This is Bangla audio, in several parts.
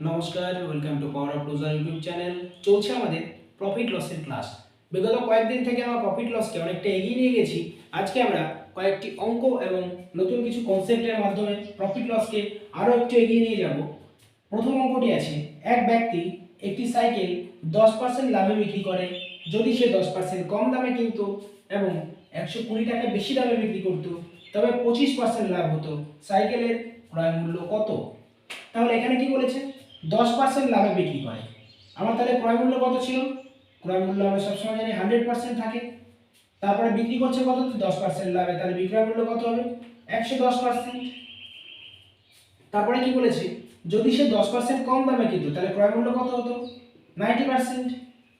নমস্কার welcome to power of Roger YouTube channel চলছে আমাদের প্রফিট লসের ক্লাস বিগত কয়েকদিন থেকে আমরা প্রফিট লসকে অনেকটা এগিয়ে নিয়ে গেছি। আজকে আমরা কয়েকটি অঙ্ক এবং নতুন কিছু কনসেপ্টের মাধ্যমে প্রফিট লসকে আরও একটু এগিয়ে নিয়ে যাব। প্রথম অঙ্কটি আছে, এক ব্যক্তি একটি সাইকেল দশ পার্সেন্ট লাভে বিক্রি করে, যদি সে দশ পার্সেন্ট কম দামে কিনতো এবং একশো কুড়ি টাকা বেশি দামে বিক্রি করতো, তবে পঁচিশ পার্সেন্ট লাভ হতো। সাইকেলের ক্রয় মূল্য কত? তাহলে এখানে কি বলেছে? দশ পার্সেন্ট লাভে বিক্রি করে। আমার তাহলে ক্রয় মূল্য কত ছিল? ক্রয় মূল্য আমরা সবসময় জানি হান্ড্রেড পার্সেন্ট থাকে। তারপরে বিক্রি করছে কত? দশ পার্সেন্ট লাভে। তাহলে বিক্রয় মূল্য কত হবে? একশো দশ পার্সেন্ট তারপরে কি বলেছে? যদি সে দশ পার্সেন্ট কম দামে কিনতো, তাহলে ক্রয় মূল্য কত হতো? নাইনটি পার্সেন্ট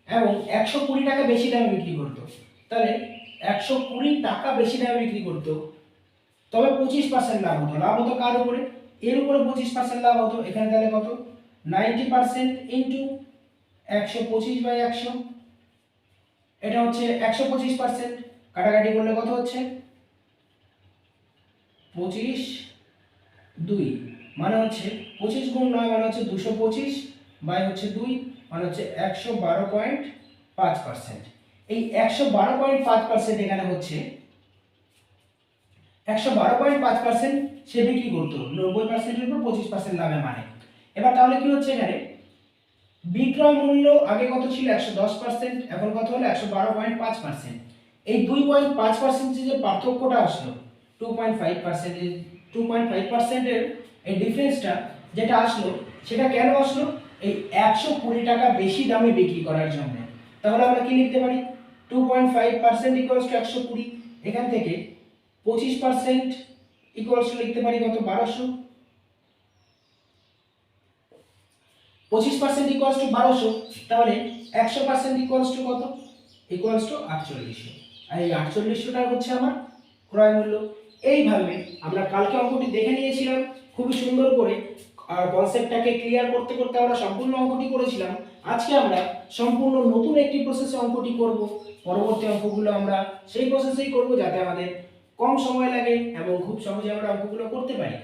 এবং একশো কুড়ি টাকা বেশি দামে বিক্রি করতো। তাহলে একশো কুড়ি টাকা বেশি দামে বিক্রি করতো। তবে পঁচিশ পার্সেন্ট লাভ হতো। লাভ হতো কার উপরে? এর উপরে পঁচিশ পার্সেন্ট লাভ হতো। এখানে তাহলে কত? নাইনটি পার্সেন্ট ইন্টু একশো পঁচিশ বাই একশো। এটা হচ্ছে একশো পঁচিশ পার্সেন্ট। কাটাকাটি করলে কত হচ্ছে? পঁচিশ দুই। মানে হচ্ছে পঁচিশ গুণ নয় মানে হচ্ছে দুশো পঁচিশ বাই হচ্ছে দুই। মানে হচ্ছে একশো বারো পয়েন্ট পাঁচ পার্সেন্ট। এই একশো বারো পয়েন্ট পাঁচ পার্সেন্ট এখানে হচ্ছে একশো বারো পয়েন্ট পাঁচ পার্সেন্ট সে বিক্রি করতো। নব্বই পার্সেন্টের উপর পঁচিশ পার্সেন্ট লাভে মানে। এবার তাহলে কি হচ্ছে এখানে? বিক্রয় মূল্য আগে কত ছিল? একশো দশ পার্সেন্ট এখন কত হলো? একশো বারো পয়েন্ট পাঁচ পার্সেন্ট এই দুই পয়েন্ট পাঁচ পার্সেন্টের যে পার্থক্যটা আসলো টু পয়েন্ট ফাইভ পার্সেন্টের টু পয়েন্ট ফাইভ পার্সেন্টের এই ডিফারেন্সটা যেটা আসলো, সেটা কেন আসলো? এই একশো কুড়ি টাকা বেশি দামে বিক্রি করার জন্য। তাহলে আমরা কি লিখতে পারি? Two point five percent equals to একশো কুড়ি। এখান থেকে পঁচিশ পার্সেন্ট ইকুয়ালস লিখতে পারি কত? বারোশো। পঁচিশ পার্সেন্ট ইকুয়ালস টু বারোশো, তাহলে একশো পার্সেন্ট ইকুয়ালস টু কত? ইকুয়ালস টু আটচল্লিশশো। আর এই আটচল্লিশশোটা হচ্ছে আমার ক্রয় মূল্য। এইভাবে আমরা কালকে অঙ্কটি দেখে নিয়েছিলাম, খুবই সুন্দর করে, আর কনসেপ্টটাকে ক্লিয়ার করতে করতে আমরা সম্পূর্ণ অঙ্কটি করেছিলাম। আজকে আমরা সম্পূর্ণ নতুন একটি প্রসেসে অঙ্কটি করব। পরবর্তী অঙ্কগুলো আমরা সেই প্রসেসেই করব যাতে আমাদের কম সময় লাগে এবং খুব সহজে আমরা অঙ্কগুলো করতে পারি।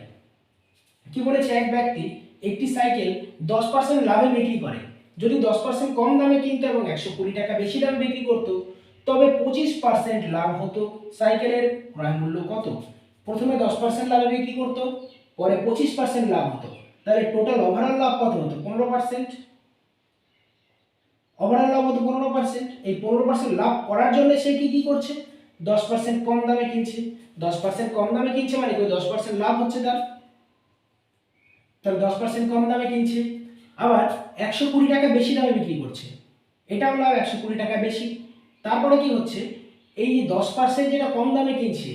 কি বলেছে এক ব্যক্তি? একটি সাইকেল দশ পার্সেন্ট লাভে বিক্রি করে। যদি দশ পার্সেন্ট কম দামে কিনতো এবং একশো কুড়ি টাকা বেশি দামে বিক্রি করতো, তবে পঁচিশ পার্সেন্ট লাভ হতো সাইকেলের ক্রয় মূল্য কত? প্রথমে দশ পার্সেন্ট লাভে বিক্রি করতো, পরে পঁচিশ পার্সেন্ট লাভ হতো। তাহলে টোটাল ওভারঅল লাভ কত হতো? পনেরো পার্সেন্ট ওভারঅল লাভ হতো পনেরো পার্সেন্ট এই পনেরো পার্সেন্ট লাভ করার জন্য সে কি কি করছে? দশ পার্সেন্ট কম দামে কিনছে। দশ পার্সেন্ট কম দামে কিনছে মানে কি? দশ পার্সেন্ট লাভ হচ্ছে তার। তাহলে দশ পার্সেন্ট কম দামে কিনছে। আবার একশো কুড়ি টাকা বেশি দামে বিক্রি করছে। এটাও লাভ একশো কুড়ি টাকা বেশি। তারপরে কি হচ্ছে? এই দশ পার্সেন্ট যেটা কম দামে কিনছে,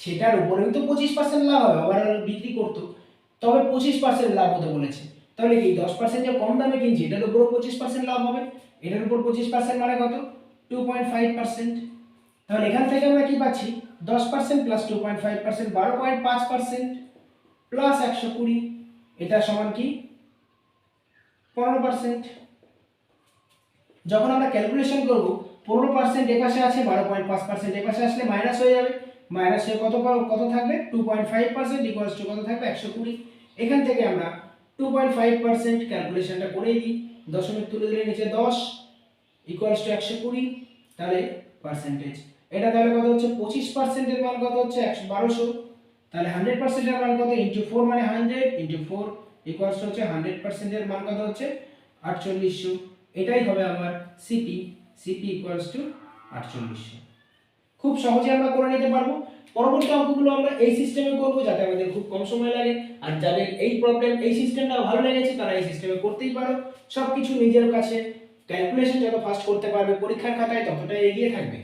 সেটার উপরেও তো পঁচিশ পার্সেন্ট লাভ হবে ওভারঅল বিক্রি করতো। তবে পঁচিশ পার্সেন্ট লাভ হতে বলেছে। তাহলে কি দশ পার্সেন্ট যে কম দামে কিনছে, এটার উপরও পঁচিশ পার্সেন্ট লাভ হবে? এটার উপর পঁচিশ পার্সেন্ট মানে কত? টু পয়েন্ট ফাইভ পার্সেন্ট তাহলে এখান থেকে আমরা কি পাচ্ছি? দশ percent plus two point five percent বারো পয়েন্ট পাঁচ পার্সেন্ট প্লাস একশো কুড়ি। এটা সমান কি? পনেরো পার্সেন্ট যখন আমরা ক্যালকুলেশন করব, পনেরো পার্সেন্ট এপাশে আছে বারো পয়েন্ট পাঁচ পার্সেন্ট এপাশে আসলে মাইনাস হয়ে যাবে। মাইনাস হয়ে কত কত থাকবে? Two point five percent equals two কত থাকবে? একশো কুড়ি। এখান থেকে আমরা টু পয়েন্ট ফাইভ পার্সেন্ট ক্যালকুলেশনটা করেই দিই। দশমিক তুলে দিলে নিচে দশ ইকুয়ালস টু একশো কুড়ি, তাহলে পার্সেন্টেজ এটা তাহলে কত হচ্ছে? পঁচিশ পার্সেন্টের মান কত হচ্ছে? একশো বারোশো। তাহলে হান্ড্রেড পার্সেন্টের মান কত? ইন্টু ফোর মানে হান্ড্রেড ইন্টু ফোর ইকুয়ালস হচ্ছে হান্ড্রেড পার্সেন্টের মান কত হচ্ছে? আটচল্লিশশো। এটাই হবে আমার সিপি সিপি ইকুয়ালস টু আটচল্লিশশো। খুব সহজে আমরা করে নিতে পারব। পরবর্তী অঙ্কগুলো আমরা এই সিস্টেমে করব যাতে আমাদের খুব কম সময় লাগে। আর যাদের এই প্রবলেম এই সিস্টেমটা ভালো লেগেছে, তারা এই সিস্টেমে করতেই পারো। সব কিছু নিজের কাছে। ক্যালকুলেশন যত ফাস্ট করতে পারবে, পরীক্ষার খাতায় ততটাই এগিয়ে থাকবে।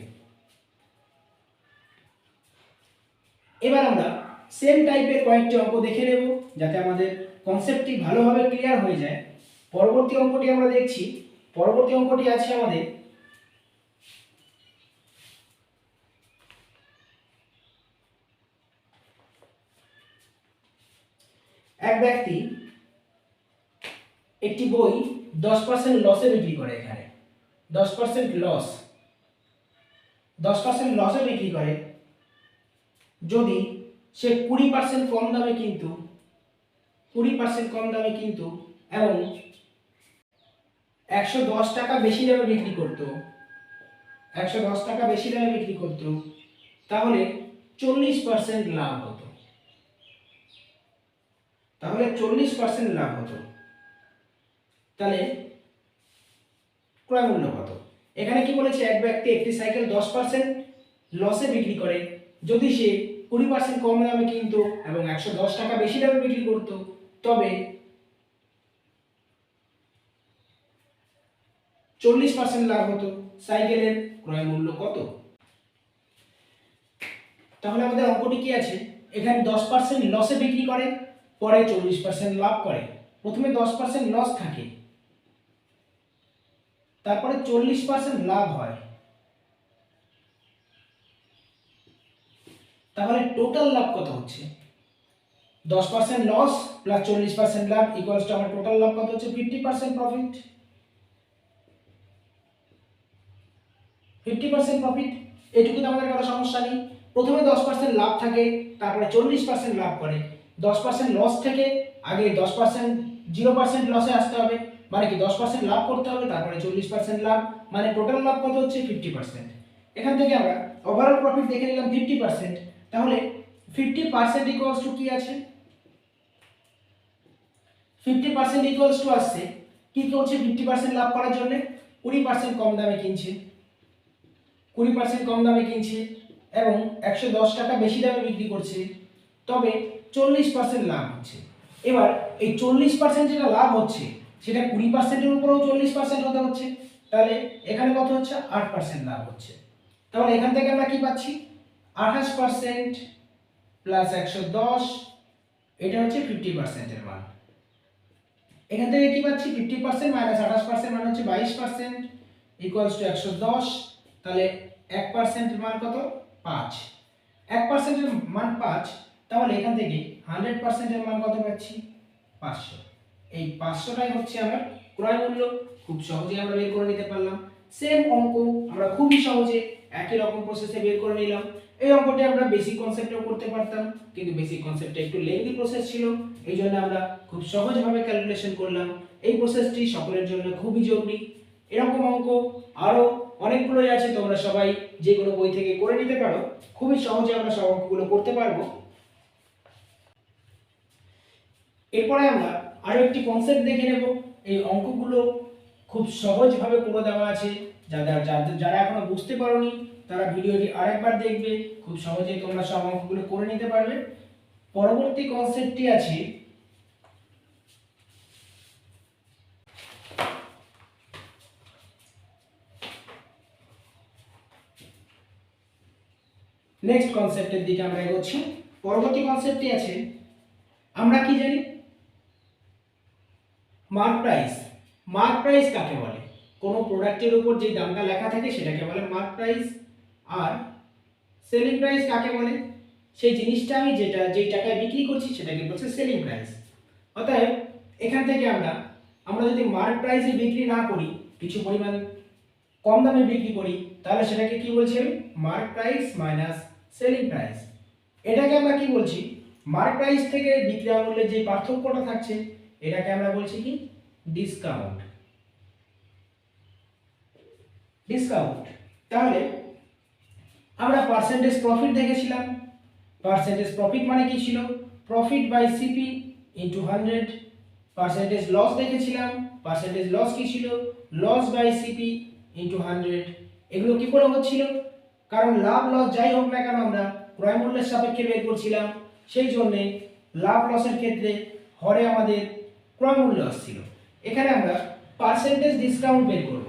এবার আমরা সেম টাইপের কয়েকটি অঙ্ক দেখে নেব, যাতে আমাদের কনসেপ্টটি ভালোভাবে ক্লিয়ার হয়ে যায়। পরবর্তী অঙ্কটি আমরা দেখছি। পরবর্তী অঙ্কটি আছে আমাদের এক ব্যক্তি একটি বই দশ পার্সেন্ট লসে বিক্রি করে এখানে। দশ পার্সেন্ট লস দশ পার্সেন্ট লসে বিক্রি করে। যদি সে কুড়ি পার্সেন্ট কম দামে কিন্তু, কুড়ি পার্সেন্ট কম দামে কিন্তু এবং একশো দশ টাকা বেশি দামে বিক্রি করতো। একশো দশ টাকা বেশি দামে বিক্রি করতো, তাহলে চল্লিশ পার্সেন্ট লাভ হতো। তাহলে চল্লিশ পার্সেন্ট লাভ হতো। তাহলে ক্রয় মূল্য কত? এখানে কি বলেছে? এক ব্যক্তি একটি সাইকেল দশ পার্সেন্ট লসে বিক্রি করে। যদি সে কুড়ি পার্সেন্ট কম দামে কিনতো এবং একশো দশ টাকা বেশি দামে বিক্রি করতো। তবে চল্লিশ পার্সেন্ট লাভ হতো। সাইকেলের ক্রয় মূল্য কত? তাহলে আমাদের অঙ্কটি কি আছে? এখানে দশ পার্সেন্ট লসে বিক্রি করে, পরে চল্লিশ পার্সেন্ট লাভ করে। প্রথমে দশ পার্সেন্ট লস থাকে। তারপরে চল্লিশ পার্সেন্ট লাভ হয়। তাহলে টোটাল লাভ কত হচ্ছে? দশ পার্সেন্ট লস প্লাস চল্লিশ পার্সেন্ট লাভ ইকুয়ালস টু আমার টোটাল লাভ কত হচ্ছে? Fifty percent profit fifty percent profit এটুকুতে আমাদের কোনো সমস্যা নেই। প্রথমে দশ পার্সেন্ট লাভ থাকে, তারপরে চল্লিশ পার্সেন্ট লাভ করে। দশ পার্সেন্ট লস থেকে আগে দশ পার্সেন্ট জিরো পার্সেন্ট লসে আসতে হবে। মানে কি দশ পার্সেন্ট লাভ করতে হবে, তারপরে চল্লিশ পার্সেন্ট লাভ। মানে টোটাল লাভ কত হচ্ছে? ফিফটি পার্সেন্ট এখান থেকে আমরা ওভারঅল প্রফিট দেখে নিলাম ফিফটি পার্সেন্ট তাহলে ফিফটি পার্সেন্ট ইকুয়ালস টু কি আছে? ফিফটি পার্সেন্ট ইকুয়ালস টু আসছে। কি করছে? ফিফটি পার্সেন্ট লাভ করার জন্য কুড়ি পার্সেন্ট কম দামে কিনছে। কুড়ি পার্সেন্ট কম দামে কিনছে এবং একশো দশ টাকা বেশি দামে বিক্রি করছে। তবে চল্লিশ পার্সেন্ট লাভ হচ্ছে। এবার এই চল্লিশ পার্সেন্ট যেটা লাভ হচ্ছে, সেটা কুড়ি পার্সেন্টের উপরেও চল্লিশ পার্সেন্ট হতে হচ্ছে। তাহলে এখানে কত হচ্ছে? আট পার্সেন্ট লাভ হচ্ছে। তাহলে এখান থেকে আমরা কি পাচ্ছি? আঠাশ পার্সেন্ট প্লাস একশো দশ, এটা হচ্ছে ফিফটি পার্সেন্টের মান। এখান থেকে কি পাচ্ছি? ফিফটি পার্সেন্ট মাইনাস আঠাশ পার্সেন্ট মানে হচ্ছে বাইশ পার্সেন্ট ইকুয়ালস টু একশো দশ, তাহলে এক পার্সেন্টের মান কত? পাঁচ। এক পার্সেন্টের মান পাঁচ, তাহলে এখান থেকে হান্ড্রেড পার্সেন্টের মান কত পাচ্ছি? পাঁচশো। এই পাঁচশোটাই হচ্ছে আমার ক্রয় মূল্য। খুব সহজেই আমরা বের করে নিতে পারলাম। সেম অঙ্ক আমরা খুবই সহজে একই রকম প্রসেসে বের করে নিলাম। এই অঙ্কটি আমরা বেসিক কনসেপ্টেও করতে পারতাম, কিন্তু বেসিক কনসেপ্টটা একটু লেন্দি প্রসেস ছিল, এই জন্য আমরা খুব সহজভাবে ক্যালকুলেশন করলাম। এই প্রসেসটি সকলের জন্য খুবই জরুরি। এরকম অঙ্ক আরও অনেকগুলোই আছে, তোমরা সবাই যে কোনো বই থেকে করে নিতে পারো। খুবই সহজে আমরা সব অঙ্কগুলো করতে পারব। এরপরে আমরা আরও একটি কনসেপ্ট দেখে নেব। এই অঙ্কগুলো খুব সহজভাবে করে দেওয়া আছে যারা যারা এখনও বুঝতে পারোনি তারা ভিডিওটি আরেকবার দেখবে, খুব সহজেই তোমরা সব অঙ্কগুলো করে নিতে পারবে। পরবর্তী কনসেপ্টটি আছে নেক্সট কনসেপ্টের দিকে আমরা এগোচ্ছি। পরবর্তী কনসেপ্টটি আছে, আমরা কি জানি? মার্ক প্রাইস মার্ক প্রাইস কাকে বলে? কোনো প্রোডাক্টের উপর যে দামটা লেখা থাকে সেটাকে বলে মার্ক প্রাইস আর সেলিং প্রাইস কাকে বলে? সেই জিনিসটা আমি যেটা, যেই টাকায় বিক্রি করছি সেটাকে বলছে সেলিং প্রাইস অতএব এখান থেকে আমরা আমরা যদি মার্ক প্রাইসে বিক্রি না করি, কিছু পরিমাণ কম দামে বিক্রি করি, তাহলে সেটাকে কি বলছি আমি? Mark price minus selling price এটাকে আমরা কি বলছি? মার্ক প্রাইস থেকে বিক্রয় মূল্যের যে পার্থক্যটা থাকছে, এটাকে আমরা বলছি কি? ডিসকাউন্ট ডিসকাউন্ট তাহলে আমরা পার্সেন্টেজ প্রফিট দেখেছিলাম। পার্সেন্টেজ প্রফিট মানে কি ছিল? Profit by CP into hundred percentage loss দেখেছিলাম। পার্সেন্টেজ লস কি ছিল? Loss by CP into hundred এগুলো কি করে হচ্ছিল? কারণ লাভ লস যাই হোক না কেন আমরা ক্রয় মূল্যের সাপেক্ষে বের করছিলাম। সেই জন্যে লাভ লসের ক্ষেত্রে হরে আমাদের ক্রয় মূল্য আসছিল। এখানে আমরা পার্সেন্টেজ ডিসকাউন্ট বের করব।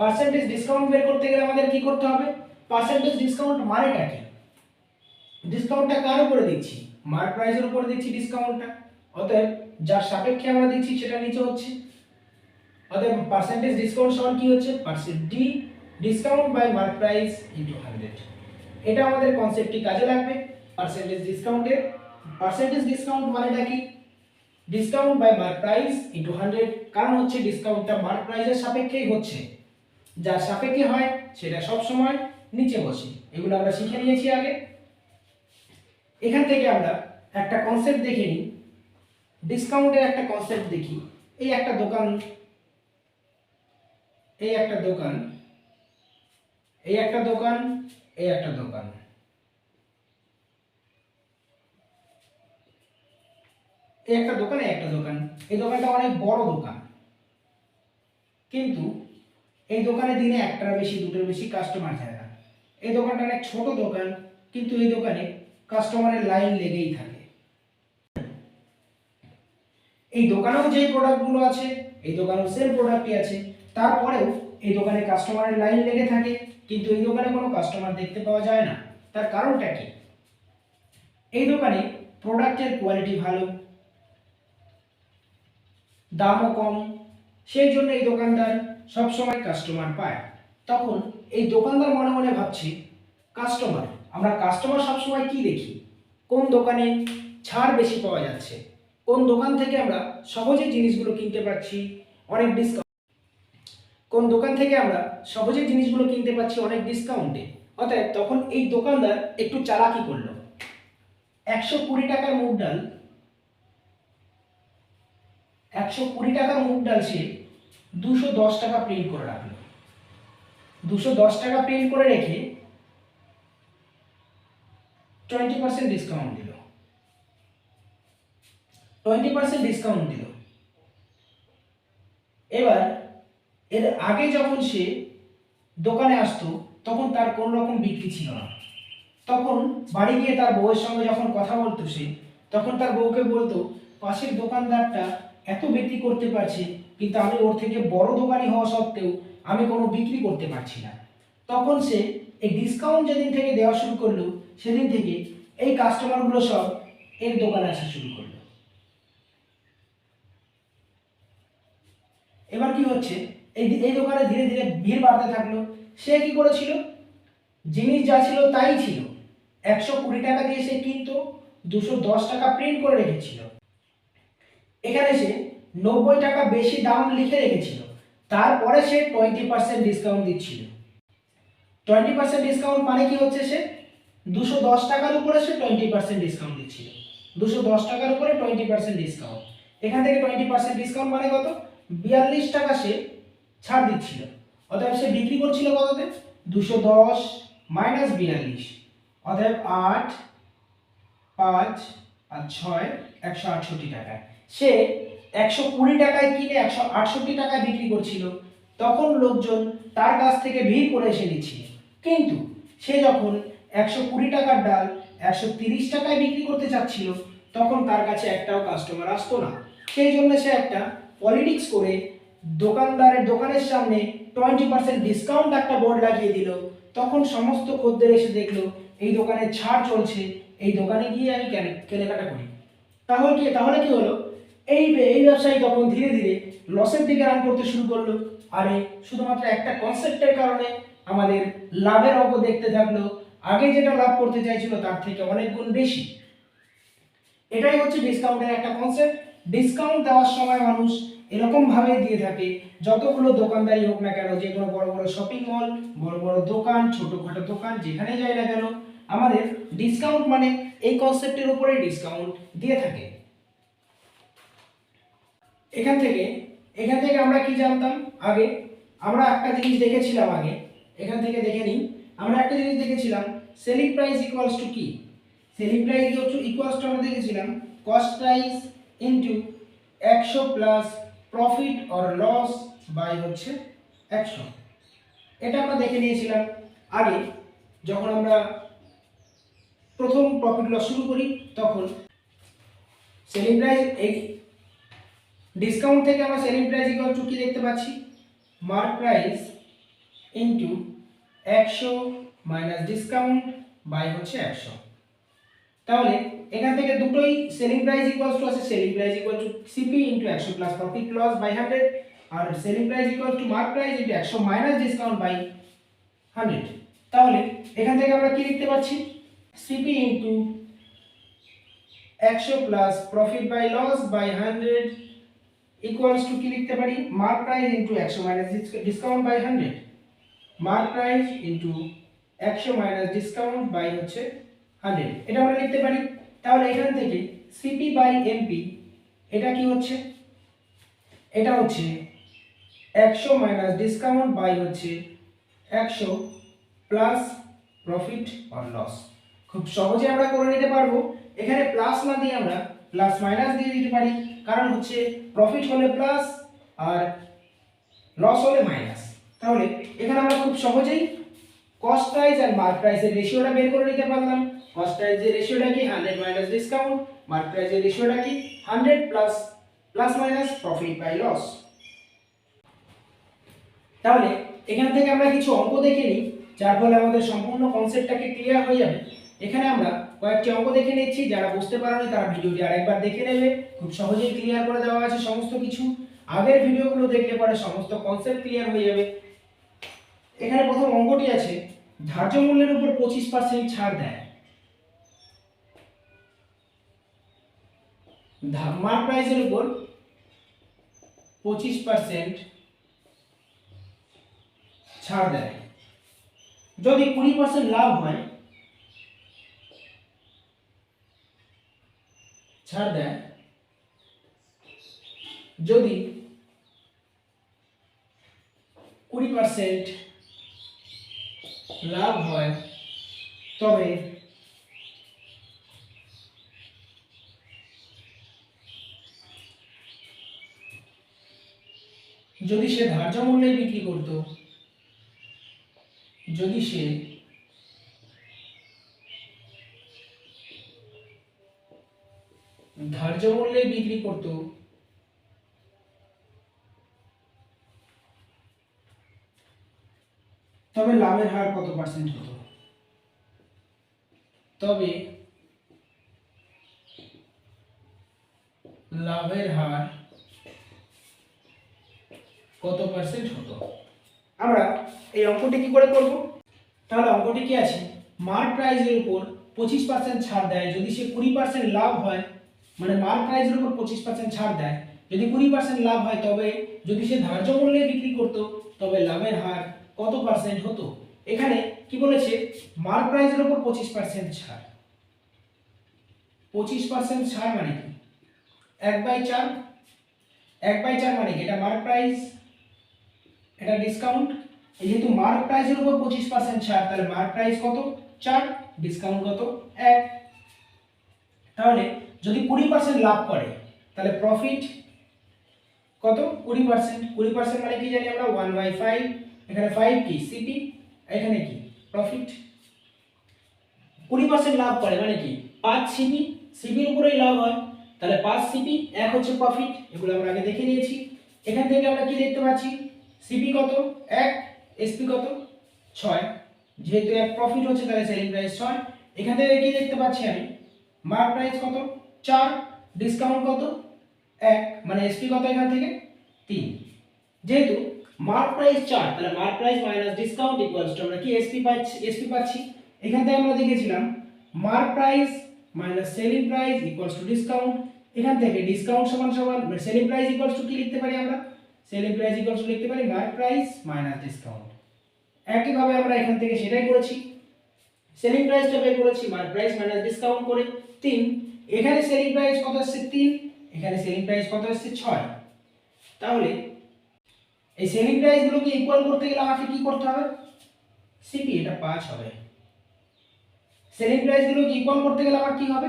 পার্সেন্টেজ ডিসকাউন্ট বের করতে গেলে আমাদের কি করতে হবে? পার্সেন্টেজ ডিসকাউন্ট মানেটা কি? ডিসকাউন্টটা কার উপরে দিচ্ছি? মার্ক প্রাইসের উপরে দিচ্ছি ডিসকাউন্টটা অতএব যার সাপেক্ষে আমরা দিচ্ছি সেটা নিচে হচ্ছে। অতএব পার্সেন্টেজ ডিসকাউন্ট সমান কি হচ্ছে? Percent D discount by mark price into hundred এটা আমাদের কনসেপ্টটি কাজে লাগবে। পার্সেন্টেজ ডিসকাউন্টের পার্সেন্টেজ ডিসকাউন্ট মানেটা কি? Discount by mark price into hundred কারণ হচ্ছে ডিসকাউন্টটা মার্ক প্রাইসের সাপেক্ষেই হচ্ছে। যার সাপেক্ষে হয়, সেটা সব সময় নিচে বসে। এগুলো আমরা শিখে নিয়েছি আগে। এখান থেকে আমরা একটা কনসেপ্ট দেখে নিই। ডিসকাউন্টের একটা কনসেপ্ট দেখি। এই একটা দোকান, এই একটা দোকান, এই একটা দোকান, এই একটা দোকান। এই একটা দোকান, এই একটা দোকান। এই দোকানটা অনেক বড় দোকান। কিন্তু এই দোকানে দিনে একটার বেশি, দুটোর বেশি কাস্টমার না এই দোকানটা অনেক ছোট দোকান, কিন্তু এই দোকানে কাস্টমারের লাইন লেগেই থাকে। এই দোকানেও যে প্রোডাক্টগুলো আছে, এই দোকানেও সেম প্রোডাক্টই আছে, তারপরেও এই দোকানে কাস্টমারের লাইন লেগে থাকে, কিন্তু এই দোকানে কোনো কাস্টমার দেখতে পাওয়া যায় না। তার কারণটা কি? এই দোকানে প্রোডাক্টের কোয়ালিটি ভালো, দামও কম, সেই জন্য এই দোকানদার সবসময় কাস্টমার পায়। তখন এই দোকানদার মনে মনে ভাবছে, কাস্টমার, আমরা কাস্টমার সবসময় কি দেখি? কোন দোকানে ছাড় বেশি পাওয়া যাচ্ছে? কোন দোকান থেকে আমরা সহজে জিনিসগুলো কিনতে পারছি অনেক ডিসকাউন্ট কোন দোকান থেকে আমরা সহজে জিনিসগুলো কিনতে পারছি অনেক ডিসকাউন্টে অতএব তখন এই দোকানদার একটু চালাকি করল। একশো কুড়ি টাকার মুগ ডাল, একশো কুড়ি টাকার মুগ ডাল সে দুশো দশ টাকা প্রিন্ট করে রাখল। দুশো দশ টাকা প্রিন্ট করে রেখে টোয়েন্টি পার্সেন্ট ডিসকাউন্ট দিল। টোয়েন্টি পার্সেন্ট ডিসকাউন্ট দিল। এবার এর আগে যখন সে দোকানে আসতো, তখন তার কোনো রকম বিক্রি ছিল না। তখন বাড়ি গিয়ে তার বউয়ের সঙ্গে যখন কথা বলতো সে, তখন তার বউকে বলতো, পাশের দোকানদারটা এত বিক্রি করতে পারছে, কিন্তু আমি ওর থেকে বড় দোকানি হওয়া সত্ত্বেও আমি কোনো বিক্রি করতে পারছি না। তখন সে এই ডিসকাউন্ট যেদিন থেকে দেওয়া শুরু করল, সেদিন থেকে এই কাস্টমারগুলো সব এর দোকানে আসা শুরু করল। এবার কি হচ্ছে? এই এই দোকানে ধীরে ধীরে ভিড় বাড়তে থাকল। সে কি করেছিল? জিনিস যা ছিল তাই ছিল। একশো কুড়ি টাকা দিয়ে সে কিন্তু, দুশো দশ টাকা প্রিন্ট করে রেখেছিল। এখানে সে নব্বই টাকা বেশি দাম লিখে রেখেছিল। তারপরে সে টোয়েন্টি পার্সেন্ট ডিসকাউন্ট দিচ্ছিল। টোয়েন্টি পার্সেন্ট ডিসকাউন্ট মানে কি হচ্ছে সে? দুশো দশ টাকার উপরে সে টোয়েন্টি পার্সেন্ট ডিসকাউন্ট দিচ্ছিল। দুশো দশ টাকার উপরে টোয়েন্টি পার্সেন্ট ডিসকাউন্ট এখান থেকে টোয়েন্টি পার্সেন্ট ডিসকাউন্ট মানে কত? বিয়াল্লিশ টাকা সে ছাড় দিচ্ছিল। অতএব সে বিক্রি করছিল কততে? দুশো দশ মাইনাস বিয়াল্লিশ। অতএব আট, পাঁচ আর ছয় একশো আটষট্টি টাকায় সে একশো কুড়ি টাকায় কিনে একশো আটষট্টি টাকায় বিক্রি করছিল। তখন লোকজন তার কাছ থেকে ভিড় করে এসে নিচ্ছিল কিন্তু সে যখন একশো কুড়ি টাকার ডাল একশো তিরিশ টাকায় বিক্রি করতে চাচ্ছিল, তখন তার কাছে একটাও কাস্টমার আসতো না। সেই জন্য সে একটা পলিটিক্স করে দোকানদারের দোকানের সামনে টোয়েন্টি পার্সেন্ট ডিসকাউন্ট একটা বোর্ড লাগিয়ে দিল। তখন সমস্ত খদ্দের এসে দেখল, এই দোকানে ছাড় চলছে, এই দোকানে গিয়ে আমি কেনাকাটা করি। তাহলে কি তাহলে কি হলো? এই এই ব্যবসায়ী তখন ধীরে ধীরে লসের দিকে রান করতে শুরু করল। আর, শুধুমাত্র একটা কনসেপ্টের কারণে আমাদের লাভের অঙ্ক দেখতে থাকল। আগে যেটা লাভ করতে চাইছিল তার থেকে অনেক গুণ বেশি। এটাই হচ্ছে ডিসকাউন্টের একটা কনসেপ্ট ডিসকাউন্ট দেওয়ার সময় মানুষ এরকম ভাবে দিয়ে থাকে, যতগুলো দোকানদারি হোক না কেন, যে কোনো বড় বড় শপিং মল বড় বড় দোকান, ছোটখাটো দোকান, যেখানে যাই না কেন, আমাদের ডিসকাউন্ট মানে এই কনসেপ্টের উপরেই ডিসকাউন্ট দিয়ে থাকে। এখান থেকে এখান থেকে আমরা কি জানতাম? আগে আমরা একটা জিনিস দেখেছিলাম আগে। এখান থেকে দেখে নিই। আমরা একটা জিনিস দেখেছিলাম সেলিং প্রাইস ইকুয়ালস টু কি? সেলিং প্রাইস ইকুয়ালস টু আমরা দেখেছিলাম কস্ট প্রাইস ইনটু একশো plus profit or loss by হচ্ছে একশো। এটা আমরা দেখে নিয়েছিলাম আগে, যখন আমরা প্রথম প্রফিট লস শুরু করি, তখন সেলিং প্রাইস ডিসকাউন্ট থেকে আমরা সেলিং প্রাইস ইকুয়াল টু কি দেখতে পাচ্ছি? মার্ক প্রাইস ইনটু একশো মাইনাস ডিসকাউন্ট বাই হচ্ছে একশো। তাহলে এখান থেকে দুটোই সেলিং প্রাইস ইকুয়ালস টু আছে selling price equal to CP into একশো plus profit loss by hundred R selling price equal to mark price into একশো মাইনাস ডিসকাউন্ট বাই হান্ড্রেড তাহলে এখান থেকে আমরা কি লিখতে পাচ্ছি? সিপি ইনটু একশো plus profit by loss by hundred equals to কি লিখতে পারি? মার্ক প্রাইস ইনটু একশো minus discount by hundred mark price into একশো মাইনাস ডিসকাউন্ট বাই হচ্ছে হান্ড্রেড এটা আমরা লিখতে পারি। তাহলে এখান থেকে সিপি বাই এমপি এটা কি হচ্ছে? এটা হচ্ছে একশো মাইনাস ডিসকাউন্ট বাই হচ্ছে একশো প্লাস প্রফিট অর লস খুব সহজে আমরা করে নিতে পারব। এখানে প্লাস না দিয়ে আমরা প্লাস মাইনাস দিয়ে দিতে পারি। কারণ হচ্ছে প্রফিট হলে প্লাস আর লস হলে মাইনাস তাহলে এখানে আমরা খুব সহজেই কস্ট প্রাইস আর মার্ক প্রাইসের রেশিওটা বের করে নিতে পারলাম। কস্ট প্রাইসের রেশিওটা কি? হান্ড্রেড মাইনাস ডিসকাউন্ট মার্ক প্রাইসের রেশিওটা কি? Hundred plus plus minus profit by loss তাহলে এখান থেকে আমরা কিছু অঙ্ক দেখে নিই, যার ফলে আমাদের সম্পূর্ণ কনসেপ্টটাকে ক্লিয়ার হয়ে যাবে। এখানে আমরা কয়েকটি অঙ্ক দেখে নিচ্ছি, যারা বুঝতে পারেনি তারা ভিডিওটি আরেকবার দেখে নেবে। খুব সহজেই ক্লিয়ার করে দেওয়া আছে সমস্ত কিছু। আগের ভিডিওগুলো দেখলে পরে সমস্ত কনসেপ্ট ক্লিয়ার হয়ে যাবে। এখানে প্রথম অঙ্কটি আছে, ধার্য মূল্যের উপর পঁচিশ পার্সেন্ট ছাড় দেয়। মার্ক প্রাইসের উপর পঁচিশ পার্সেন্ট ছাড় দেয়। যদি কুড়ি পার্সেন্ট লাভ হয় ছাড় দেয়। যদি কুড়ি পার্সেন্ট লাভ হয়, তবে যদি সে ধার্য মূল্যে বিক্রি করত, যদি সে ধার্য মূল্যে বিক্রি করত। তবে লাভের হার কত পার্সেন্ট হতো? তবে লাভের হার কত পার্সেন্ট হতো? আমরা এই অঙ্কটি কি করে করব? তাহলে অঙ্কটি কি আছে? মার্ক প্রাইসের উপর পঁচিশ পার্সেন্ট ছাড় দেয়। যদি সে কুড়ি পার্সেন্ট লাভ হয় মানে মার্ক প্রাইসের উপর পঁচিশ পার্সেন্ট ছাড় দেয়। যদি কুড়ি পার্সেন্ট লাভ হয়, তবে যদি সে ধার্য মূল্যে বিক্রি করতো, তবে লাভের হার কত পার্সেন্ট হতো? এখানে কি বলেছে? মার্ক প্রাইসের উপর পঁচিশ পার্সেন্ট ছাড়। পঁচিশ পার্সেন্ট ছাড় মানে কি? এক বাই চার। এক বাই চার মানে কি? এটা মার্ক প্রাইস এটা ডিসকাউন্ট যেহেতু মার্ক প্রাইসের উপর পঁচিশ পার্সেন্ট ছাড়, তাহলে মার্ক প্রাইস কত? চার। ডিসকাউন্ট কত? এক। তাহলে যদি কুড়ি পার্সেন্ট লাভ করে, তাহলে প্রফিট কত? কুড়ি পার্সেন্ট কুড়ি পার্সেন্ট মানে কি জানি আমরা? ওয়ান বাই ফাইভ এখানে ফাইভ কি? সিপি এখানে কি? প্রফিট কুড়ি পার্সেন্ট লাভ করে মানে কি? পাঁচ সিপি সিপির উপরেই লাভ হয়। তাহলে পাঁচ সিপি এক হচ্ছে প্রফিট এগুলো আমরা আগে দেখে নিয়েছি। এখান থেকে আমরা কি দেখতে পাচ্ছি? সিপি কত? এক। এসপি কত? ছয়। যেহেতু এক প্রফিট হচ্ছে, তাহলে সেলিং প্রাইস ছয়। এখান থেকে কি দেখতে পাচ্ছি আমি? মার্ক প্রাইস কত? চার ডিসকাউন্ট কত? এক মানে এসপি কত এখান থেকে? তিন। যেহেতু মার্ক প্রাইস চার, তাহলে mark price minus discount equals to আমরা কি এসপি পাচ্ছি এসপি পাচ্ছি? এখান থেকে আমরা দেখেছিলাম mark price minus selling price equals to discount এখান থেকে ডিসকাউন্ট সমান সমান সেলিং প্রাইস ইকুয়ালস টু কি লিখতে পারি আমরা? সেলিং প্রাইস ইকুয়ালস টু লিখতে পারি মার্ক প্রাইস মাইনাস ডিসকাউন্ট একইভাবে আমরা এখান থেকে সেটাই করেছি। সেলিং প্রাইসটা বের করেছি মার্ক প্রাইস মাইনাস ডিসকাউন্ট করে। তিন এখানে সেলিং প্রাইস কত আসছে তিন? এখানে সেলিং প্রাইস কত আসছে ছয়? তাহলে এই সেলিং প্রাইসগুলোকে ইকুয়াল করতে গেলে আমাকে কি করতে হবে? সিপি এটা পাঁচ হবে। সেলিং প্রাইসগুলোকে ইকুয়াল করতে গেলে আমার কি হবে?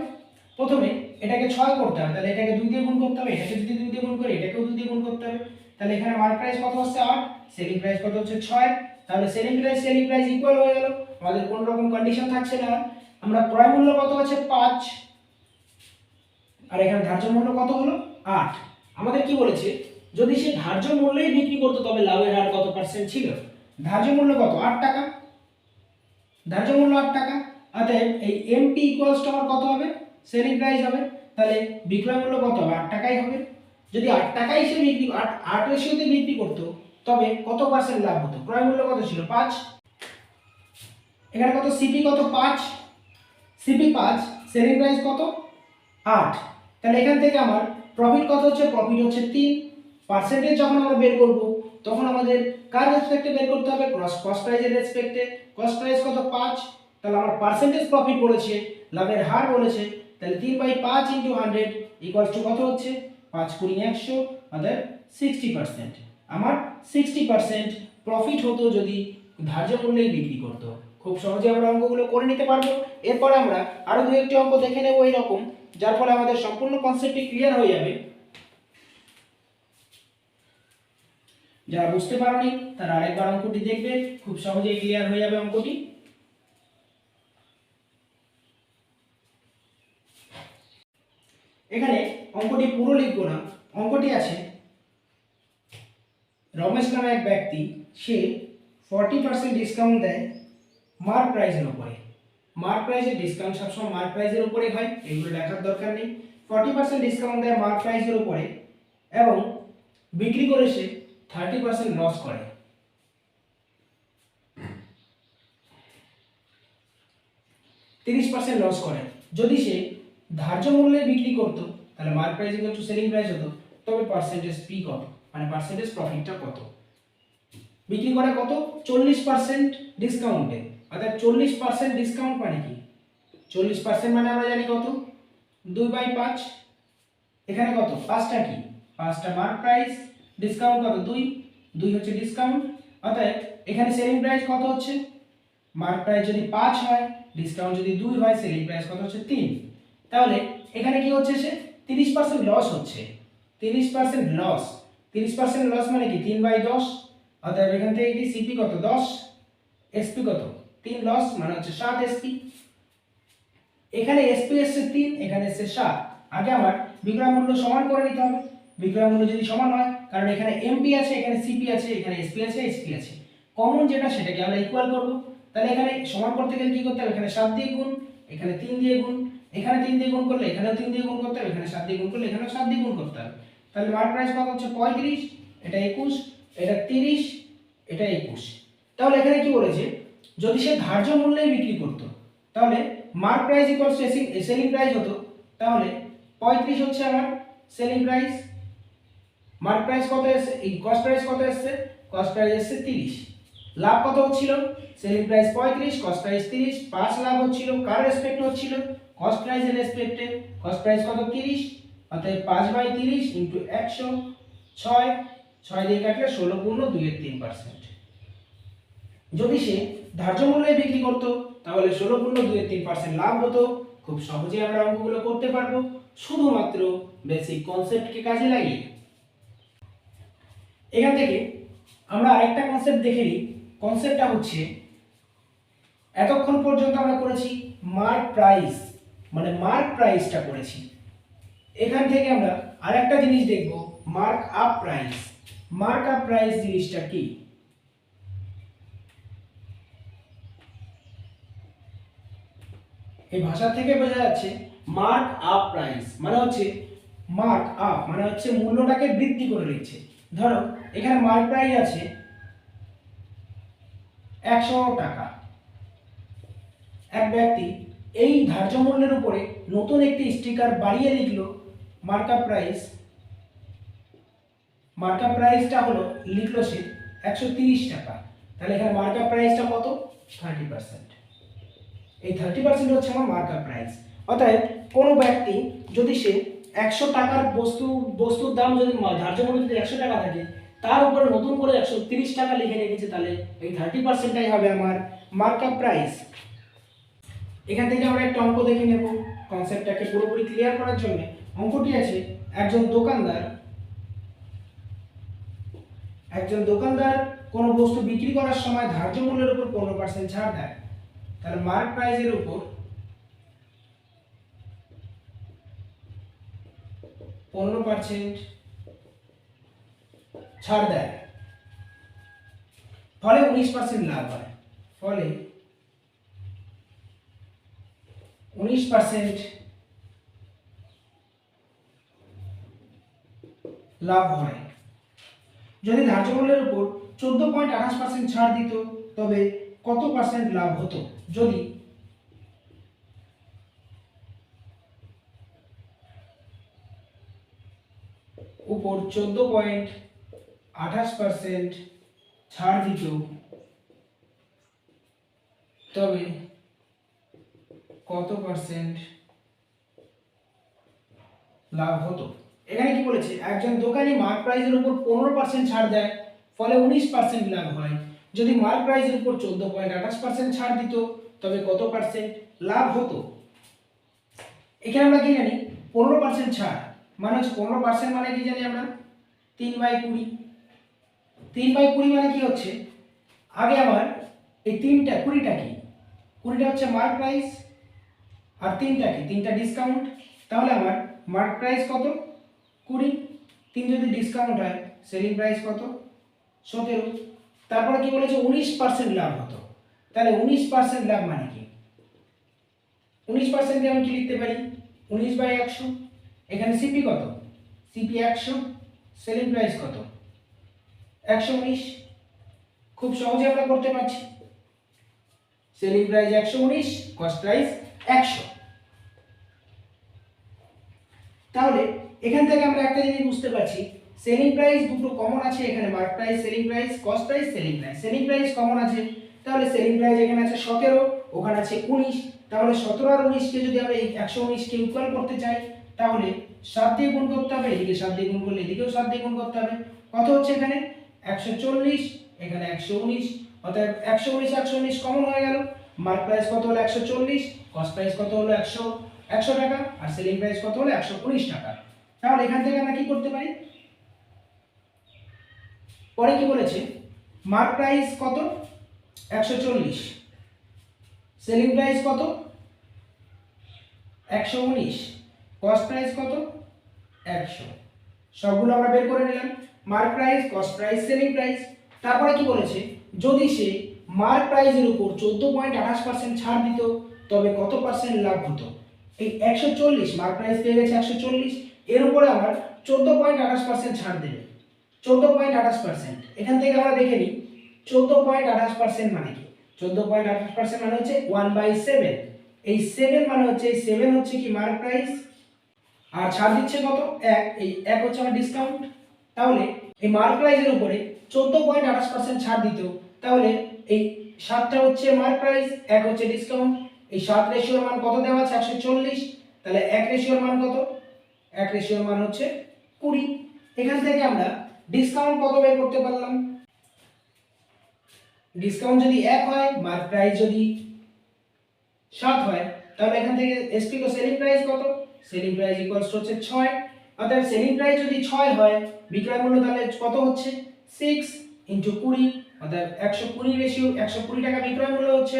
প্রথমে এটাকে ছয় করতে হবে, তাহলে এটাকে দুই দিয়ে গুণ করতে হবে, এটাকে যদি দুই দিয়ে গুণ করি, এটাকেও দুই দিয়ে গুণ করতে হবে। তাহলে এখানে মার্ক প্রাইস কত হচ্ছে? আট। সেলিং প্রাইস কত হচ্ছে? ছয়। তাহলে selling price selling price equal হয়ে গেল। আমাদের কোনো রকম কন্ডিশন থাকছে না। আমরা ক্রয় মূল্য কত আছে? পাঁচ। আর এখানে ধার্য মূল্য কত হলো? আট। আমাদের কি বলেছে? যদি সে ধার্য মূল্যেই বিক্রি করতো, তবে লাভের হার কত পার্সেন্ট ছিল? ধার্য মূল্য কত? আট টাকা। ধার্য মূল্য আট টাকা। অতএব এই এমপি ইকুয়ালস টু আমার কত হবে? সেলিং প্রাইস হবে। তাহলে বিক্রয় মূল্য কত হবে? আট টাকাই হবে। যদি আট টাকাই সে বিক্রি, আট আট রেশিওতে বিক্রি করতো, তবে কত পার্সেন্ট লাভ হতো? ক্রয় মূল্য কত ছিল? পাঁচ। এখানে কত? সিপি কত? পাঁচ। সিপি পাঁচ। সেলিং প্রাইস কত? আট। তাহলে এখান থেকে আমার প্রফিট কত হচ্ছে? প্রফিট হচ্ছে তিন পার্সেন্টেজ যখন আমরা বের করব, তখন আমাদের কার রেসপেক্টে বের করতে হবে? ক্রস কস্ট প্রাইসের রেসপেক্টে কস্ট প্রাইস কত? পাঁচ। তাহলে আমার পার্সেন্টেজ প্রফিট বলেছে লাভের হার বলেছে। তাহলে তিন বাই পাঁচ ইন্টু হান্ড্রেড ইকুয়ালস টু কত হচ্ছে? পাঁচ কুড়ি একশো আমাদের সিক্সটি পার্সেন্ট আমার সিক্সটি পার্সেন্ট প্রফিট হতো যদি ধার্য করলেই বিক্রি করতো। খুব সহজে আমরা অঙ্কগুলো করে নিতে পারব। এরপর আমরা আরও দু একটি অঙ্ক দেখে নেব এইরকম। যার ফলে আমাদের সম্পূর্ণ কনসেপ্টটি ক্লিয়ার হয়ে যাবে। যারা বুঝতে পারোনি, তারা আরেকবার অঙ্কটি দেখবে, খুব সহজেই ক্লিয়ার হয়ে যাবে অঙ্কটি। এখানে অঙ্কটি পুরো লিখব না, অঙ্কটি আছে। রমেশ নামে এক ব্যক্তি, সে ফর্টি পার্সেন্ট ডিসকাউন্ট দেয় মার্ক প্রাইসের উপরে মার্ক প্রাইসের ডিসকাউন্ট সবসময় মার্ক প্রাইসের উপরে হয়, এগুলো লেখার দরকার নেই। ফর্টি পার্সেন্ট ডিসকাউন্ট দেয় মার্ক প্রাইসের উপরে এবং বিক্রি করে সে থার্টি পার্সেন্ট লস করে। তিরিশ পার্সেন্ট লস করে। যদি সে ধার্য মূল্যে বিক্রি করতো, তাহলে mark price equal to selling price হতো, তবে পার্সেন্টেজ পি কত? মানে পার্সেন্টেজ প্রফিটটা কত? বিক্রি করে কত? চল্লিশ পার্সেন্ট ডিসকাউন্টে অর্থাৎ চল্লিশ পার্সেন্ট ডিসকাউন্ট মানে কি? চল্লিশ পার্সেন্ট মানে আমরা জানি কত? দুই বাই পাঁচ। এখানে কত? পাঁচটা কি? পাঁচটা মার্ক প্রাইস ডিসকাউন্ট কত? দুই। দুই হচ্ছে ডিসকাউন্ট অর্থাৎ এখানে সেলিং প্রাইস কত হচ্ছে? মার্ক প্রাইস যদি পাঁচ হয় ডিসকাউন্ট যদি দুই হয় সেলিং প্রাইস কত হচ্ছে? তিন। তাহলে এখানে কি হচ্ছে সে? তিরিশ পার্সেন্ট লস হচ্ছে। তিরিশ পার্সেন্ট লস তিরিশ পার্সেন্ট লস মানে কি? তিন বাই দশ। অর্থাৎ এখান থেকে কি? সিপি কত? দশ। এসপি কত? তিন লস মানে হচ্ছে সাত এসপি এখানে এসপি এসছে তিন, এখানে এসছে সাত। আগে আমার বিক্রয় মূল্য সমান করে নিতে হবে। বিক্রয় মূল্য যদি সমান হয়, কারণ এখানে এমপি আছে, এখানে সিপি আছে, এখানে এসপি আছে এসপি আছে। কমন যেটা, সেটাকে আমরা ইকুয়াল করব। তাহলে এখানে সমান করতে গেলে কি করতে হবে? এখানে সাত দিয়ে গুণ, এখানে তিন দিয়ে গুণ, এখানে তিন দিয়ে গুণ করলে এখানেও তিন দিয়ে গুণ করতে হবে, এখানে সাত দিয়ে গুণ করলে এখানেও সাত দিয়ে গুণ করতে হবে। তাহলে মার্ক প্রাইস কত হচ্ছে? পঁয়ত্রিশ, এটা একুশ, এটা তিরিশ, এটা একুশ। তাহলে এখানে কি বলেছে? যদি সে ধার্য মূল্যে বিক্রি করতো, তাহলে mark price equals selling price হতো, তাহলে পঁয়ত্রিশ হচ্ছে আমার সেলিং প্রাইস মার্ক প্রাইস কত এসছে, এই কস্ট প্রাইস কত এসছে কস্ট প্রাইস এসছে তিরিশ। লাভ কত হচ্ছিল? সেলিং প্রাইস পঁয়ত্রিশ কস্ট প্রাইস তিরিশ, পাঁচ লাভ হচ্ছিল, কার রেসপেক্ট হচ্ছিল? কস্ট প্রাইসের রেসপেক্টে কস্ট প্রাইস কত তিরিশ? অর্থাৎ পাঁচ বাই তিরিশ ইন্টু একশো ছয় ছয় দিয়ে কাটলে ষোলো পূর্ণ দুইয়ের তিন পার্সেন্ট যদি সে ধার্য মূল্যে বিক্রি করতো, তাহলে ষোলো পূর্ণ দুইয়ের তিন পার্সেন্ট লাভ হতো। খুব সহজেই আমরা অঙ্কগুলো করতে পারব। শুধুমাত্র বেসিক কনসেপ্টকে কাজে লাগিয়ে। এখান থেকে আমরা আরেকটা কনসেপ্ট দেখে নিই। কনসেপ্টটা হচ্ছে, এতক্ষণ পর্যন্ত আমরা করেছি মার্ক প্রাইস মানে মার্ক প্রাইসটা করেছি। এখান থেকে আমরা আরেকটা জিনিস দেখব mark up price mark up price জিনিসটা কি? এই ভাষা থেকে বোঝা যাচ্ছে মার্ক আপ প্রাইস মানে হচ্ছে মার্ক আপ মানে হচ্ছে মূল্যটাকে বৃদ্ধি করে দিচ্ছে ধরো, এখানে মার্ক প্রাইস আছে একশো টাকা। এক ব্যক্তি এই ধার্য মূল্যের উপরে নতুন একটি স্টিকার বাড়িয়ে লিখলো মার্কআপ প্রাইস মার্কআপ প্রাইসটা হলো, লিখলো সে একশো টাকা। তাহলে এখানে মার্কআপ প্রাইসটা কত? থার্টি পার্সেন্ট এই থার্টি পার্সেন্ট হচ্ছে আমার মার্কআপ প্রাইস অর্থাৎ কোনো ব্যক্তি যদি সে একশো টাকার বস্তু, বস্তুর দাম যদি ধার্য মূল্য যদি একশো টাকা থাকে, তার উপরে নতুন করে একশো তিরিশ টাকা লিখে রেখেছে, তাহলে এই থার্টি পার্সেন্টটাই হবে আমার মার্কআপ প্রাইস এখান থেকে আমরা একটা অঙ্ক দেখে নেব। কনসেপ্টটাকে পুরোপুরি ক্লিয়ার করার জন্য অঙ্কটি আছে একজন দোকানদার। একজন দোকানদার কোনো বস্তু বিক্রি করার সময় ধার্য মূল্যের উপর পনেরো পার্সেন্ট ছাড় দেয়। তাহলে মার্ক প্রাইসের উপর পনেরো পার্সেন্ট ছাড় দেয়। ফলে উনিশ পার্সেন্ট লাভ হয়। ফলে উনিশ পার্সেন্ট লাভ হয়। যদি ধার্য মূল্যের উপর চোদ্দ পয়েন্ট আঠাশ পার্সেন্ট ছাড় দিত, তবে কত পার্সেন্ট লাভ হতো? যদি উপর চোদ্দ পয়েন্ট আঠাশ পার্সেন্ট ছাড় দিত, তবে কত পার্সেন্ট লাভ হতো? এখানে কি বলেছে? একজন দোকানি মার্ক প্রাইসের উপর পনেরো পার্সেন্ট ছাড় দেয়, ফলে উনিশ পার্সেন্ট লাভ হয়। যদি মার্ক প্রাইসের উপর চোদ্দ পয়েন্ট আঠাশ পার্সেন্ট ছাড় দিত, তবে কত পার্সেন্ট লাভ হতো? এখানে আমরা কি জানি? পনেরো পার্সেন্ট ছাড়। মানে হচ্ছে পনেরো পার্সেন্ট মানে কি জানি আমরা? তিন বাই কুড়ি। তিন বাই কুড়ি মানে কি হচ্ছে? আগে আমার এই তিনটা, কুড়িটা কি? কুড়িটা হচ্ছে মার্ক প্রাইস আর তিনটা কি? তিনটা ডিসকাউন্ট তাহলে আমার মার্ক প্রাইস কত? কুড়ি। তিন যদি ডিসকাউন্ট হয় সেলিং প্রাইস কত? সতেরো। তারপরে কি বলেছে? উনিশ পার্সেন্ট লাভ হতো। তাহলে উনিশ পার্সেন্ট লাভ মানে কি? উনিশ পার্সেন্টকে আমি কি লিখতে পারি? উনিশ বাই একশো। এখানে সিপি কত? সিপি একশো। সেলিং প্রাইস কত? একশো উনিশ। খুব সহজে আমরা করতে পারছি। সেলিং প্রাইস একশো উনিশ কস্ট প্রাইস একশো। তাহলে এখান থেকে আমরা একটা জিনিস বুঝতে পারছি। সেলিং প্রাইস দুটো কমন আছে, এখানে mark price selling price cost price selling price selling price common আছে, তাহলে সেলিং প্রাইস এখানে আছে সতেরো, ওখানে আছে উনিশ। তাহলে সতেরো আর উনিশকে যদি আমরা এই একশো উনিশকে ইকুয়াল করতে চাই, তাহলে সাত দিয়ে গুণ করতে হবে, এদিকে সাত দিয়ে গুণ করলে এদিকেও সাত দিয়ে গুণ করতে হবে। কত হচ্ছে এখানে? একশো চল্লিশ, এখানে একশো উনিশ। অর্থাৎ একশো উনিশ একশো উনিশ কমন হয়ে গেল। মার্ক প্রাইস কত হলো? একশো চল্লিশ কস্ট প্রাইস কত হলো? একশো একশো টাকা। আর সেলিং প্রাইস কত হলো? একশো উনিশ টাকা। তাহলে এখান থেকে আমরা কি করতে পারি? পরে কি বলেছে? মার্ক প্রাইস কত? একশো চল্লিশ। সেলিং প্রাইস কত? একশো উনিশ। কস্ট প্রাইস কত? একশো। সবগুলো আমরা বের করে নিলাম। Mark price, cost price, selling price. তারপরে কি বলেছে? যদি সে মার্ক প্রাইসের উপর চোদ্দ পয়েন্ট আঠাশ পার্সেন্ট ছাড় দিত, তবে কত পার্সেন্ট লাভ হতো? এই একশো চল্লিশ, মার্ক প্রাইস পেয়ে গেছে একশো চল্লিশ। এর উপরে আমার চোদ্দ পয়েন্ট আঠাশ পার্সেন্ট ছাড় দেবে। চোদ্দ পয়েন্ট আঠাশ পার্সেন্ট এখান থেকে আমরা দেখে নিই, চোদ্দ পয়েন্ট আঠাশ পার্সেন্ট মানে কি? চোদ্দ পয়েন্ট আঠাশ পার্সেন্ট মানে হচ্ছে ওয়ান বাই সেভেন এই সেভেন মানে হচ্ছে, এই সেভেন হচ্ছে কি মার্ক প্রাইস আর ছাড় দিচ্ছে কত? এক। এই এক হচ্ছে আমার ডিসকাউন্ট তাহলে এই মার্ক প্রাইসের উপরে চোদ্দ পয়েন্ট আঠাশ পার্সেন্ট ছাড় দিত তাহলে এই সাতটা হচ্ছে মার্ক প্রাইস এক হচ্ছে ডিসকাউন্ট এই সাত রেশিওর মান কত দেওয়া আছে? একশো চল্লিশ। তাহলে এক রেশিওর মান কত? এক রেশিওর মান হচ্ছে কুড়ি। এখান থেকে আমরা ডিসকাউন্ট কত বের করতে পারলাম? ডিসকাউন্ট যদি এক হয় মার্ক প্রাইস যদি সাত হয়, তাহলে এখান থেকে এসপি কো সেলিং প্রাইস কত? সেলিং প্রাইস ইকুয়ালস হচ্ছে ছয়। অর্থাৎ সেলিং প্রাইস যদি ছয় হয়, বিক্রয় মূল্য তাহলে কত হচ্ছে? সিক্স ইন্টু কুড়ি। অর্থাৎ একশো কুড়ি রেশিও একশো কুড়ি টাকা বিক্রয় মূল্য হচ্ছে।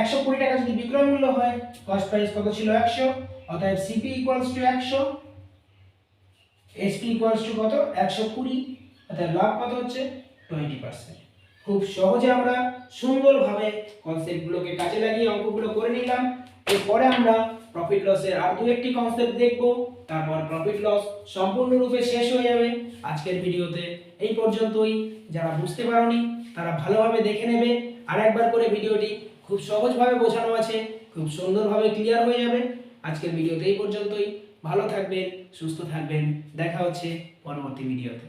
একশো কুড়ি টাকা যদি বিক্রয় মূল্য হয় কস্ট প্রাইস কত ছিল? একশো। অর্থাৎ সিপি ইকুয়ালস টু একশো। এসপি ইকুয়ালস টু কত? একশো কুড়ি। অর্থাৎ লাভ কত হচ্ছে? টোয়েন্টি পার্সেন্ট খুব সহজে আমরা সুন্দরভাবে কনসেপ্টগুলোকে কাজে লাগিয়ে অঙ্কগুলো করে নিলাম। এরপরে আমরা প্রফিট লসের আর দু একটি কনসেপ্ট দেখব। তারপর প্রফিট লস সম্পূর্ণরূপে শেষ হয়ে যাবে। আজকের ভিডিওতে এই পর্যন্তই। যারা বুঝতে পারোনি, তারা ভালোভাবে দেখে নেবে। আর একবার করে ভিডিওটি খুব সহজভাবে বোঝানো আছে। খুব সুন্দরভাবে ক্লিয়ার হয়ে যাবে। আজকের ভিডিওতে এই পর্যন্তই। ভালো থাকবেন, সুস্থ থাকবেন। দেখা হচ্ছে পরবর্তী ভিডিওতে।